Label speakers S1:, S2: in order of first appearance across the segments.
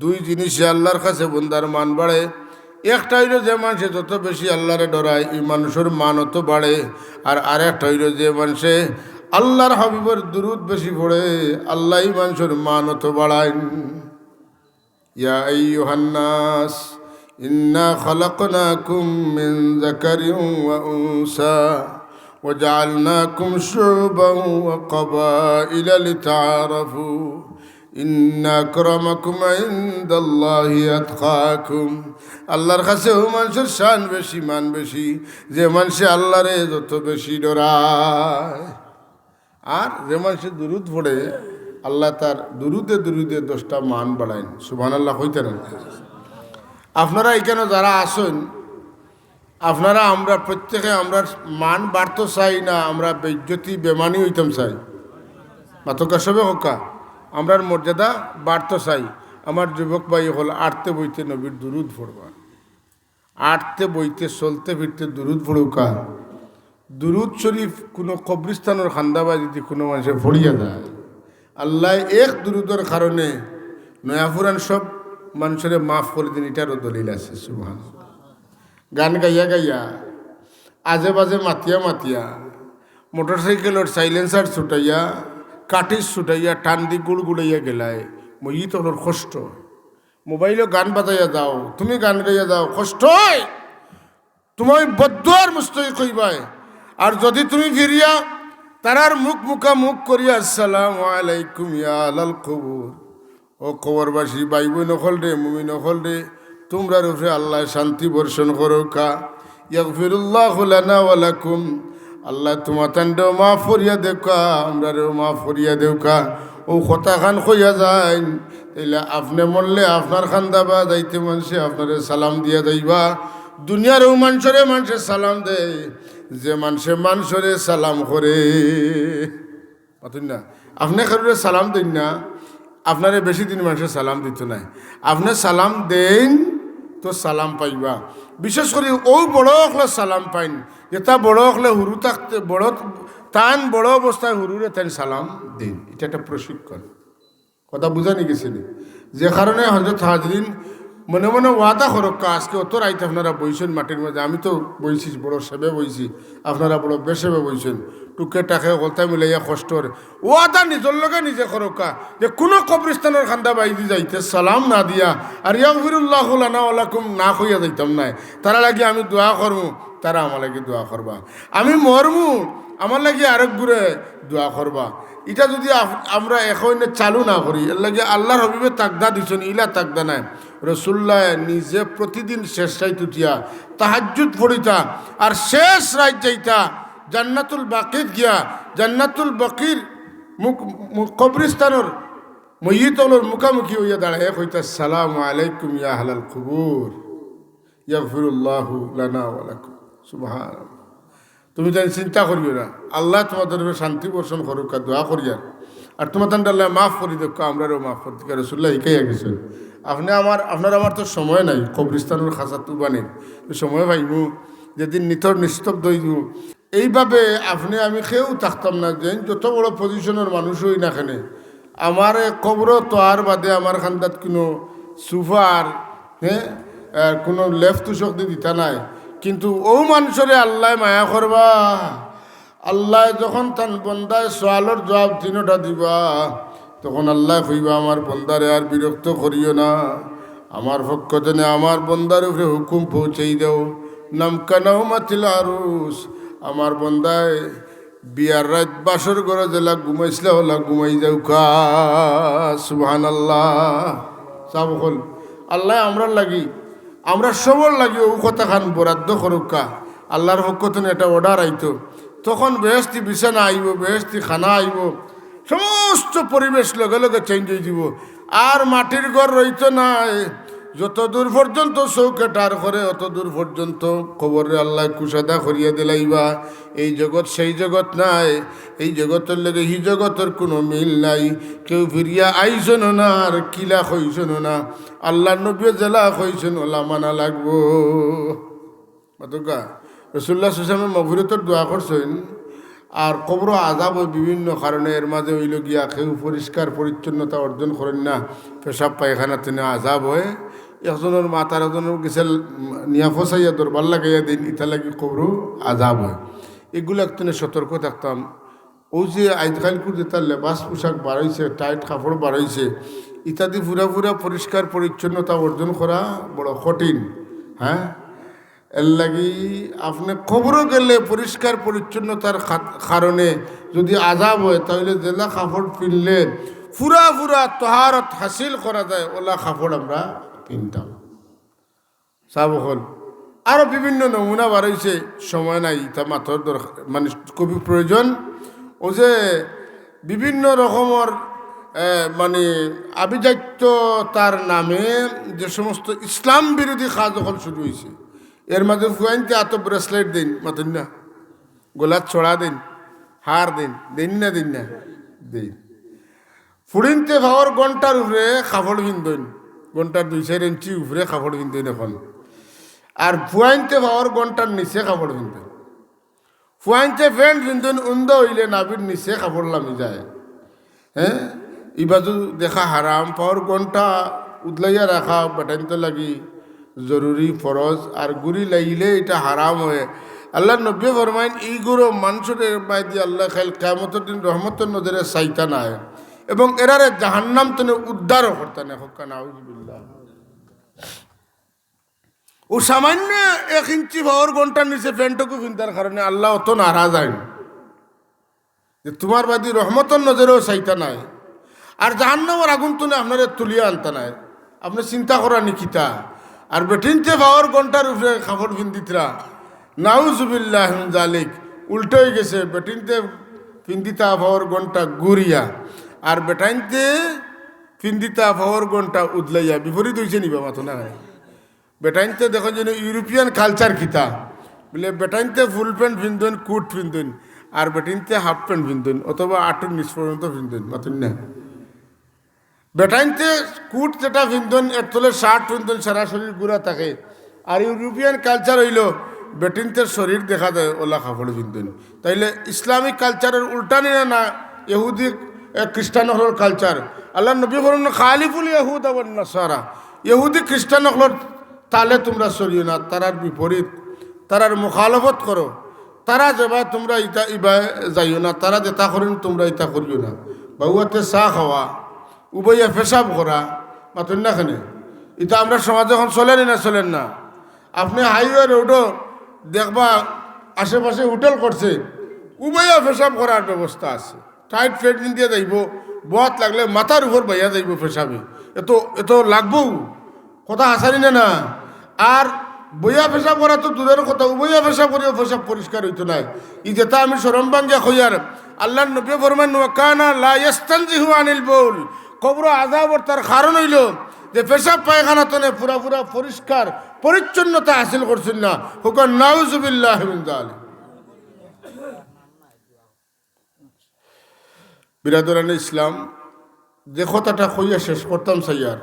S1: দুই জিনিসে আল্লাহর কাছে বন্দার মান বাড়ে একটা হইল যে মানুষে যত বেশি আল্লাহরে ডরায় এই মানুষের মান অত বাড়ে আর আরেকটা হইল যে মানুষে আল্লাহর হাবিবর দুরুদ বেশি পড়ে আল্লাহ মানুষের মান অত বাড়ায় ইয়া আইয়ুহান্নাস ইন্না খালাকনাকুম মিন যাকারিন ওয়া উনসা وجعلناكم شعوبا وقبائل لتعارفوا ইন্ন আকরামাকুম ইনদাল্লাহি আতকাকুম। আল্লাহর কাছে মানুষের শান বেশি, মান বেশি। যে মানুষে আল্লাহরে যত বেশি ডরায়, আর যে মানুষে দুরুদ পড়ে, আল্লাহ তার দুরুদে দুরুদে দশটা মান বাড়াইন। সুবান আল্লাহ হইতেন আপনারা এখানে যারা আসেন আপনারা আমরা প্রত্যেকে আমরা মান বাড়তে চাই না, আমরা বেজ্জতি, বেমানি হইতাম চাই। মাতকা সবে হকা আমরার মর্যাদা বাড়তো চাই। আমার যুবক ভাই হল, আটতে বইতে নবীর দুরুদ পড়বা। আটতে বইতে, চলতে ফিরতে দুরুদ পড়ুকা দুরুদ শরীফ কোনো কবরিস্তানের খান্দাবা যদি কোনো মানুষের ফড়িয়া যায়, আল্লাহ এক দুরুদের কারণে নয়াপুরান সব মানুষের মাফ করে দিন এটারও দলিল আছে সুহান গান গাইয়া গাইয়া, আজে বাজে মাতিয়া মাতিয়া মোটর সাইকেলের সাইলেন্সার ছুটাইয়া কাঠির ছুটাইয়া টান দি গুড় গুড়াইয়া গেলায় মই তোর কষ্ট। মোবাইলে গান বাজাইয়া যাও, তুমি গান গাইয়া যাও, কষ্ট তোমায় বদ্ধ আর মুস্তই কইবাই আর যদি তুমি ফিরিয়া তারার মুখ মুখা মুখ করিয়া আসসালাম আলাইকুম ইয়া আলাল কবুর ও কবরবাসী ভাই বোন নকল রে মুমি নকল রে তোমরা রূপে আল্লাহ শান্তি বর্ষণ করো কা ইয়াগফিরুল্লাহ লানা ওয়া লাকুম। আল্লাহ তোমার তান্ডেও মা ফরিয়া দেউকা আমরারেও মা ফরিয়া দেউকা। ও কথা খান কইয়া যায় তাইলে আপনি মরলে আপনার খান দাবা, যাইতে মানুষে আপনারে সালাম দিয়া যাইবা। দুনিয়ার ও মানুষরে মানুষে সালাম দেয় যে মানুষে মানুষরে সালাম করে। পাতুন না, আপনি কারোর সালাম দিন না, আপনারে বেশি দিন মানুষের সালাম দিত নাই। আপনি সালাম দেন তো সালাম পাইবা। বিশেষ করে ও বড় হলে সালাম পাইন। এটা বড় হলে হুরু থাকতে বড় টান বড় অবস্থায় হুরুরে তাই সালাম দিন। এটা একটা প্রশিক্ষণ কথা বুঝানি গেছিল যে কারণে হজরত হাজরিন মনে মনে ওয়াদা করক্কা আজকে অত রাইতে আপনারা বইছেন মাটির মধ্যে। আমি তো বইছি, বড় সেবে বইছি। আপনারা বড় বেসেবে বইছেন। টুকে টাকে গলতা মিলাইয়া কষ্টর ওয়াদা নিজের লগে নিজে করক্কা যে কোনো কবরিস্তানের খান্দা বাইদি যাইতে সালাম না দিয়া, আর ইয়াগফিরুল্লাহ লানা আলাকুম না কইয়া যাইতাম নাই। তারা লাগে আমি দোয়া করব তারা আমার লাগে দোয়া করবা। আমি মরমু আমার লাগে আরেক ঘুরে দোয়া করবা। এটা যদি আমরা এখন চালু না করি, এর লাগে আল্লাহর হবিবে তাকদা দিছেন, ইলা তাকদা নাই। রসুল্লাহ নিজে প্রতিদিন শেষ রাইত উঠিয়া তাহাজুদ পড়িতা আর শেষ রাইত যাইতা জান্নাতুল বাকির গিয়া, জান্নাতুল বাকির মুখ কবরিস্তানোর মহিতলর মুখামুখি হইয়া দাঁড়ায় এক হইতা সালাম আলাইকুম ইয়া হালাল কুবুর ওয়া লাকুম। সুবহানাল্লাহ। তুমি তাই চিন্তা করিও না। আল্লাহ তোমাদের শান্তি বর্ষণ করুক দোয়া করিয়া আর। তোমার আল্লাহ মাফ করি দেখ আমরারও মাফ করতে পারে রসুল্লাহ শিখাইয়া গেছেন আপনি আমার, আপনার আমার তো সময় নাই কবরিস্তানের খাসা তুবানির সময় পাইমু, যেদিন নিথর নিস্তব্ধ হইব এইভাবে আপনি, আমি কেউ থাকতাম না যে যত বড় পজিশনের মানুষ হই না খানে আমার কবর তো আর বাদে আমার খান্দাত কোনো সুফার হ্যাঁ কোনো লেফট তুষক দি দিতা নাই। কিন্তু ও মানুষরে আল্লাহ মায়া করবা। আল্লাহ যখন তান বন্দায় সোয়ালর জবাব তিনটা দিবা, তখন আল্লাহ কইবা, আমার বন্দারে আর বিরক্ত করিও না। আমার পক্ষ থেকে আমার বন্দার উপরে হুকুম পৌঁছেই দেও। নামকানাও মাতিল আরুস। আমার বন্দায় বিয়ার রাত বাসর করে জেলা ঘুমাইছিল হলা ঘুমাই যাও কা সুবহান আল্লাহ চাব হল। আল্লাহ আমরা লাগি আমরা সবল লাগি ও কথা খান বরাদ্দ করুকা আল্লাহর পক্ষ এটা অর্ডার আইতো। তখন বেহস্তি বিছানা আইব বেহস্তি খানা আইব। সমস্ত পরিবেশ লগে লগে চেঞ্জ হয়ে যাব আর মাটির ঘর রইতো নাই। যত দূর পর্যন্ত চৌকে টার করে অত দূর পর্যন্ত খবরে আল্লাহ কুসাদা করিয়া দিলাইবা। এই জগৎ সেই জগৎ নাই, এই জগতের লেগে হি জগতের কোনো মিল নাই। কেউ ফিরিয়া আইসন না, আর কিলা কইসন না। আল্লাহ নবী জেলা কইসন, ওলা মানা লাগবো। মাতকা রসুল্লাহ সুসামে মঘুরতর দোয়া করছেন। আর কবর আজাব বিভিন্ন কারণে এর মাঝে হইল গিয়া কেউ পরিষ্কার, পরিচ্ছন্নতা অর্জন করেন না। পেশাব পায়খানা তেনে আজাব হয়। একজনের মাতার একজনের গেছে নিয়া ফসাইয়া দরবার লাগাইয়া দিন ইটা লাগি কবরু আজাব হয়। এগুলো একদিনে সতর্ক থাকতাম। ও যে আজকালকুর যেটা লেবাস পোশাক বাড়াইছে টাইট কাপড় বাড়াইছে ইত্যাদি পুরা পুরা পরিষ্কার পরিচ্ছন্নতা অর্জন করা বড় কঠিন হ্যাঁ এর লাগি আপনি খবরও গেলে পরিষ্কার পরিচ্ছন্নতার কারণে যদি আজাব হয় তাহলে জেলা কাপড় পিনলে পুরা পুরা তহারত হাসিল করা যায় ওলা কাপড় আমরা পিনতাম চাবকল আরও বিভিন্ন নমুনা বাড়াইছে সময় নাই, ইতা মাথর দরকার মানে খুবই প্রয়োজন ও যে বিভিন্ন রকমের মানে আভিজাত্য তার নামে যে সমস্ত ইসলাম বিরোধী কাজ যখন শুরু হয়েছে এর মাঝে ফুয়াইনতে এত ব্রেসলেট দিন, মাতুন না? গোলাপ ছড়া দিন হার দিন দিন না দিন না? দিন। ফুড়িনতে ভাওয়ার ঘণ্টার উপরে কাপড় পিন্দন ঘণ্টার দুই চার ইঞ্চি উপরে কাপড় পিন্দন এখন আর ফুয়াইনতে ভাওয়ার ঘণ্টার নিচে কাপড় পিন্দন ফুয়াইনতে প্যান্ট পিন্দন উন্দ হইলে নাবির নিচে কাপড় লামি যায়। হ্যাঁ ইবাজু দেখা হারাম পাওয়ার ঘণ্টা উদলাইয়া রাখা বেটাইতে লাগি জরুরি ফরজ আর গুড়ি লাগিলে এটা হারাম হয়ে। আল্লাহ নব্বী ফরমাইন এই গুরু মানুষের বাই দিয়ে আল্লাহ খাইল কেমতের দিন রহমতের নজরে চাইতা নাই। এবং এরারে জাহান্নাম তেনে উদ্ধারও করতেন হকা নাউজবিল্লাহ। ও সামান্য এক ইঞ্চি ভাওয়ার ঘণ্টার নিচে প্যান্টকু কিনতার কারণে আল্লাহ অত নারাজ আইন যে তোমার বাদি রহমতর নজরেও চাইতা নাই। আর জাহান্নামর আগুন তুলে আপনারে তুলিয়া আনতা নাই। আপনি চিন্তা করা নিকিতা। আর বেটিনতে পাওয়ার ঘণ্টার উপরে কাপড় পিন্দিতরা নাউজুবিল্লাহ জালিক উল্টো হয়ে গেছে, বেটিনতে পিন্দিতা পাওয়ার ঘণ্টা গুরিয়া। আর বেটাইনতে পিন্দিতা পাওয়ার ঘণ্টা উদলাইয়া বিপরীত হয়েছে নিবা মাথো না বেটাইনতে দেখো যেন ইউরোপিয়ান কালচার কিতা। বলে বেটাইনতে ফুল প্যান্ট পিন্ধন, কুট পিন্ধন, আর বেটিনতে হাফ প্যান্ট পিন্ধন, অথবা আটুর নিচ পর্যন্ত পিন্ধন, মাতুন না। বেটাইনতে কুট যেটা পিন্ধন, এর তলে শার্ট পিন্ধন, সারা শরীর গুড়া থাকে। আর ইউরোপিয়ান কালচার হইল বেটিনতে শরীর দেখা যায়, ওলা কাপড় পিন্ধন। তাইলে ইসলামিক কালচারের উল্টা নিয়ে না, ইহুদি খ্রিস্টান হল কালচার আল্লাহ নবী বলুন খালিফুল ইহুদ আবার নাসারা। ইহুদি খ্রিস্টান হল তালে তোমরা চলিও না, তারার বিপরীত। তারার মুখালফত করো। তারা যাবা, তোমরা ইটা ইবা যাইও না, তারা যেটা করেন, তোমরা ইটা করিও না। বাবুয়াতে চাহ খাওয়া উবইয়া পেশাব করা, মাতুন না খানে এটা আমরা সমাজে এখন চলেন না চলেন না। আপনি হাইওয়ে রোডও দেখবা, আশেপাশে হোটেল করছে উবইয়া পেশাব করার ব্যবস্থা আছে। টাইট ফেট দিয়ে যাইব বত লাগলে মাথার উপর বাইয়া যাইব পেশাবে এত এত লাগবো কথা হাসারি না না আর বইয়া পেশাব করা তো দূরের কথা বইয়া পেশাব করিও পেশাব পরিষ্কার হইতো না ই যেটা আমি সরম বাঙ্গিয়া কইয়ার আল্লাহ নবী ফরমান ওয়াকানা লা ইয়াস্তানজিহু আনিল বাউল কবর আযাবর তার কারণ হইল যে পেশাব পায়খানা তনে পুরা পুরা পরিষ্কার পরিচ্ছন্নতা হাসিল করছেন না হুকান নাউজুবিল্লাহ মিন বিরাদরান ইসলাম, যে কথাটা কইয়া শেষ করতাম সাইয়ার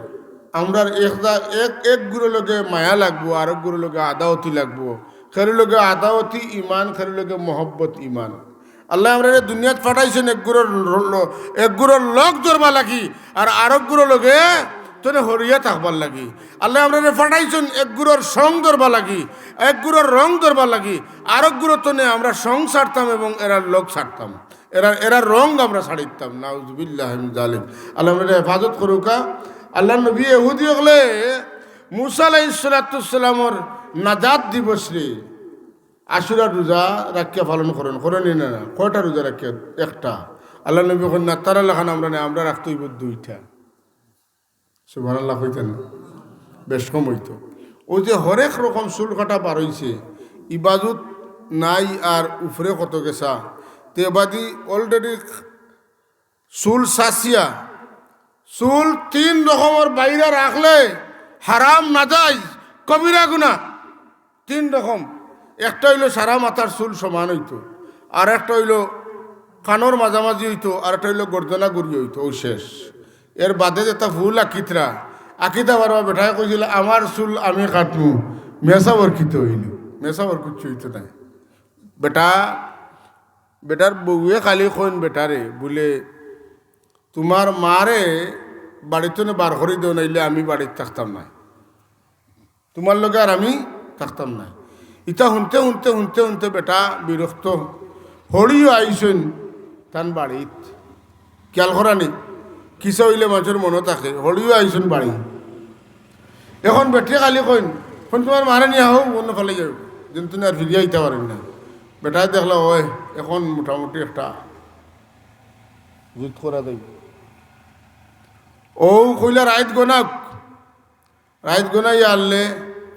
S1: আমরা একদা, এক এক গুরু লগে মায়া লাগবো, আর এক গুরু লগে আদাওতি লাগবো। খেরু লগে আদাওতি ইমান খেরু লগে মহব্বত ইমান আল্লাহ আমরা দুনিয়াত পাঠাইছেন এক গুরুর এক গুরুর লগ ধরবা লাগি, আর আরেক গুরু লগে তোনে হরিয়া থাকবার লাগি। আল্লাহ আমরা পাঠাইছেন এক গুরুর সং ধরবা লাগি, এক গুরুর রং ধরবা লাগি আরেক গুরু তোনে আমরা সং ছাড়তাম এবং এরা লোক ছাড়তাম। এরা এরা রং আমরা ছাড়িতাম নাউজবিল্লাহ জালিম আল্লাহ হেফাজত করুকা আল্লাহ নবী এহুদি হলে মুসা আলাইসালামর নাজাত দিবস রে। আশুরা রোজা রাখিয়া পালন করেন। করেন না কয়টা রোজা রাখিয়া? একটা। আল্লাহ নবী করেন না, তারা লেখান আমরা না, আমরা রাখতে হইব দুইটা। সুভান আল্লাহ হইতেন না। বেশ কম হইতো। ওই যে হরেক রকম চুল কাটা বার হইছে ইবাজুত নাই আর উফরে কত গেছা। তেবাদি অলরেডি চুল সাসিয়া চুল তিন রকমের বাইরে রাখলে হারাম না যায় কবিরা গুণা। তিন রকম একটা হইল সারা মাথার চুল সমান হইতো আর একটা হইল কানোর মাঝামাঝি হইতো আর একটা হইল গর্দনা গুড়ি হইতো, ও শেষ। এর বাদে যেটা ফুল আকিতরা আকিতা বারবার বেঠায় কইছিল আমার চুল আমি কাটমু। মেসা বরকিত হইল। মেসা বরকিত হইতো না বেটা বেটার বউয়ে খালি কইন বেটারে, বলে, তোমার মারে বাড়িতে বার করে দেও, নাইলে আমি বাড়িতে থাকতাম না। তোমার লগে আর আমি থাকতাম না। ইটা শুনতে শুনতে শুনতে শুনতে বেটা বিরক্ত হরিও আইসেন তান বাড়িত খেয়াল করা নেই কিসা হইলে মানুষের মনে থাকে হরিও আইসেন বাড়ি এখন বেটে কালি কইন ফোন তোমার মারে নিয়ে হোক অন্য ফেলে যেন তুমি আর ফিরিয়ে আইতে পারেন না। বেটাই দেখলা ওই এখন মোটামুটি একটা জুত করা দেব ও কইলা রাইত গোনাক রাইত গোনাই আনলে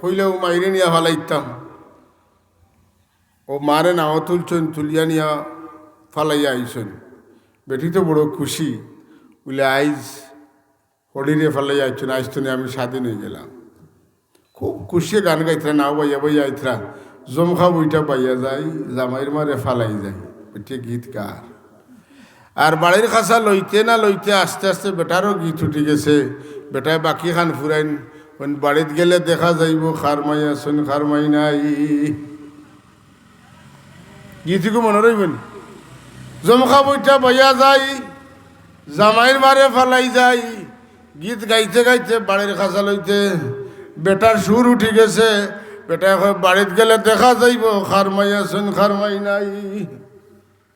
S1: কইলে ও মাইরে নিয়া ফালাইতাম। ও মারে নাও তুলছেন তুলিয়া নিয়া ফালাইয়া আইসেন বেটি তো বড় খুশি বলে আইজ হরিরে ফালাইয়া আইছেন আইস তো আমি স্বাধীন হয়ে গেলাম। খুব খুশি গান গাইতরা নাও বাইয়া বাইয়া আইতরা। জমখা বইটা পাইয়া যায় জামাইর মারে ফালাই যায় বেটি গীত গার আর বাড়ির খাসা লইতে না লইতে আস্তে আস্তে বেটারও গীত উঠি গেছে। বেটায় বাকি খান ফুরাইন ওন বাড়িত গেলে দেখা যাইব খার মাই আসুন খার মাই নাই। গীতিকু মনে রইবেন জমখা বইটা বইয়া যায় জামাইর মারে ফালাই যায়। গীত গাইতে গাইতে বাড়ির খাসা লইতে বেটার সুর উঠি গেছে। বেটা কয়, বাড়িত গেলে দেখা যাইব খার মাই আসুন খার মাই নাই।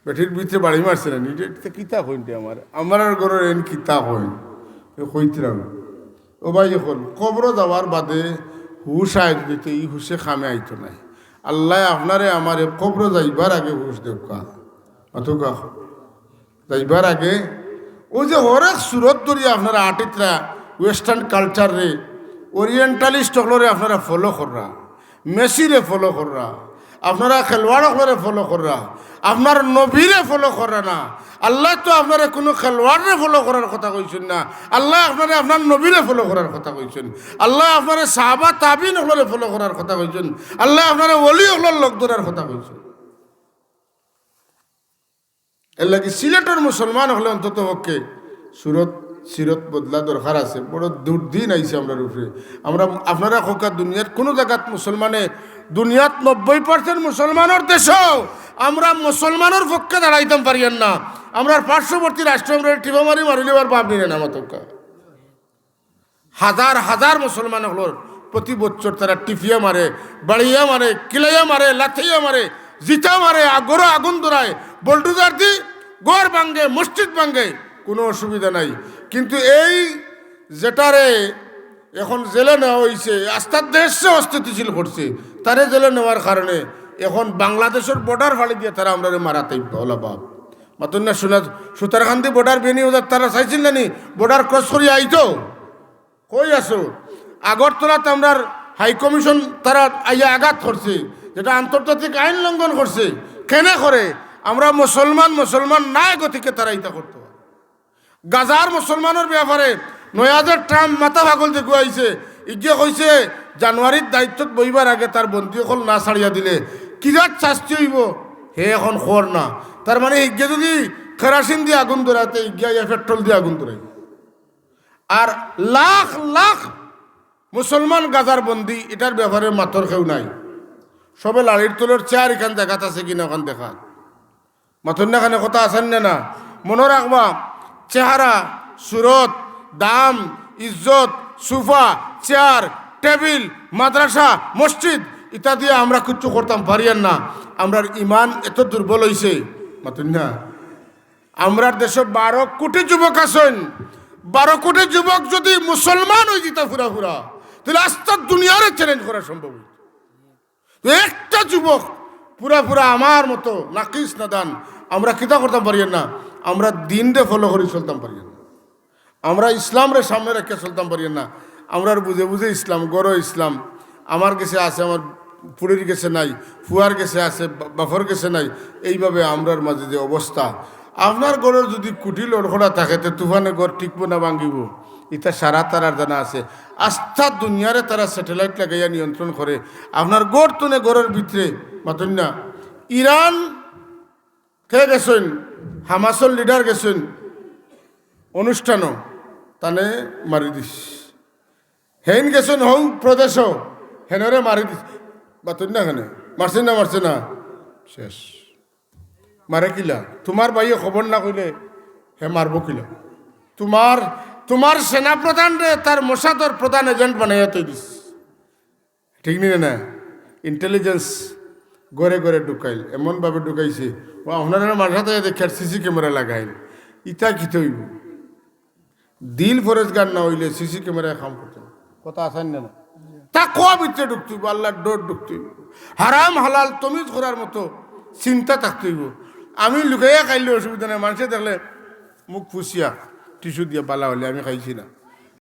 S1: বেঠির ভিতরে বাড়ি মারছে না নিজে কিতাব হইনটি আমার। আমার ঘরের এন কিতাব হইন। কইতিরাম, ও ভাই যখন কবর যাওয়ার বাদে হুশ আয় দিতে এই হুশে খামে আইতো নাই। আল্লাহ আপনারে আমারে কবর যাইবার আগে হুশ দেব কা যাইবার আগে, ও যে হরেক সুরত ধরি আপনারা আর্টিস্টরা ওয়েস্টার্ন কালচার ওরিয়েন্টালিস্ট হলরে আপনারা ফলো কররা। মেসিরে ফলো কররা। আপনারা খেলোয়াড় হলরে ফলো কররা। আপনার নবীরে ফলো করে না। আল্লাহ তো আপনারা কোনো খেলোয়াড়রে ফলো করার কথা কইছেন না। আল্লাহ আপনারা আপনার নবীরে ফলো করার কথা কইছেন। আল্লাহ আপনারা সাহাবা তাবিন হলরে ফলো করার কথা কইছেন। আল্লাহ আপনারা অলি হলর লোক ধরার কথা কইছেন। এর লাগে সিলেটের মুসলমান হলে অন্তত পক্ষে সুরত সিরত বদলা দরকার আছে। বড় দুর্দিন আইছে আমরা উপরে। আমরা আপনারা হোকা দুনিয়ার কোনো জায়গাত মুসলমানে, দুনিয়াত নব্বই পার্সেন্ট মুসলমানের দেশও আমরা মুসলমানের পক্ষে দাঁড়াইতাম পারিয়েন না। আমরা পার্শ্ববর্তী রাষ্ট্র আমরা টিপা মারি মারিলে আর বাপ নিলেন আমার হাজার হাজার মুসলমান হলোর প্রতি বছর তারা টিফিয়া মারে, বাড়িয়া মারে, কিলাইয়া মারে, লাথিয়া মারে, জিতা মারে আগরো আগুন ধরায় বল্টুদার দি গড় ভাঙ্গে, মসজিদ ভাঙ্গে, কোনো অসুবিধা নাই। কিন্তু এই যেটারে এখন জেলে নেওয়া হয়েছে আস্তার দেশে অস্থিতিশীল করছে, তারে জেলে নেওয়ার কারণে এখন বাংলাদেশের বর্ডার ফাড়ি দিয়ে তারা আমরা মারাতেই ওলা বাপ মাতুন না শোনা, সুতারকান্দি বর্ডার বেনি ওদের তারা চাইছিল না নি? বর্ডার ক্রস করি আইতো? কই আছো? আগরতলাতে আমরা হাই কমিশন তারা আইয়া আঘাত করছে, যেটা আন্তর্জাতিক আইন লঙ্ঘন করছে। কেন করে? আমরা মুসলমান মুসলমান নাই গতিকে তারা ইটা করতে। গাজার মুসলমানের ব্যাপারে নয়াজের ট্রাম্প মাথা ভাগল দেখু আইছে ইগে কইছে জানুয়ারির দায়িত্বত বইবার আগে তার বন্ধু অকল না ছাড়িয়া দিলে। কিরাত শাস্তি হইব? হে এখন খর না। তার মানে ইগে যদি কেরাসিন দিয়ে আগুন ধরাতে ইগে ইয়া পেট্রোল দিয়ে আগুন ধরাই আর লাখ লাখ মুসলমান গাজার বন্দি, এটার ব্যাপারে মাতর কেউ নাই। সবে লাড়ির তোলের চেয়ার এখান দেখাত আছে কিনা ওখান দেখা মাতর না কথা আছেন না মনে রাখবা চেহারা, সুরত, দাম, ইজ্জত, সুফা, চেয়ার, টেবিল, মাদ্রাসা, মসজিদ ইত্যাদি আমরা কিচ্ছু করতাম, পারিয়ান না। আমরার ইমান এত দুর্বল হয়েছে না। আমরার দেশে বারো কোটি যুবক আছেন। বারো কোটি যুবক যদি মুসলমান হয়ে যেত ফুরা ফুরা, তাহলে আস্তার দুনিয়ারে চ্যালেঞ্জ করা সম্ভব একটা যুবক পুরা পুরা আমার মতো নাকিস নাদান আমরা কিতা করতাম, পারিয়েন না। আমরা দিনরে ফলো করে চলতাম পারিয়েন। না আমরা ইসলামরে সামনে রেখে চলতাম পারিয়েন না। আমরা বুঝে বুঝে ইসলাম গড় ইসলাম। আমার কাছে আছে, আমার পুরীর গেছে নাই, ফুয়ার গেছে আছে বাফর গেছে নাই। এইভাবে আমরার মাঝে যে অবস্থা। আপনার গড়ের যদি কুটি লড়খড়া থাকে, তো তুফানে গড় টিকব না ভাঙ্গিব? এটা সারা তারার জানা আছে। আস্থা দুনিয়ারে তারা স্যাটেলাইট লাগাইয়া নিয়ন্ত্রণ করে। আপনার গড় তুনে গড়ের ভিতরে। মাতুন না ইরান কে গেছেন? হামাসল লিডার গেছেন, অনুষ্ঠানও, তানে মারি দিস। হেন গেছেন হং প্রদেশ হেনরে মারি দিস। বাতুন না হেনে মারছে না মারছে না? শেষ। মারে কিলা? তোমার ভাইয়ে খবর না কইলে হে মারবো কিলা? তোমার তোমার সেনা প্রধান রে তার মোসাদর প্রধান এজেন্ট বানাইয়া তৈরি ঠিক নিয়ে না ইন্টেলিজেন্স গড়ে গড়ে ঢুকাইল, এমনভাবে ঢুকাইছে। ও আপনারা মাঝাতে দেখে সিসি ক্যামেরা লাগাইল। ইটা কি তৈব দিল ফরেজগার না হইলে সিসি ক্যামেরায় কাম করতে। কথা আসান না? তা কোয়া ভিতরে ঢুকতেইব আল্লাহর ডোর ঢুকতেইব হারাম হালাল তমিজ করার মতো চিন্তা থাকতেইব আমি লুকাইয়া খাইলে অসুবিধা নাই। মানুষে দেখলে মুখ ফুসিয়া টিস্যু দিয়ে বালা হলে আমি খাইছি না।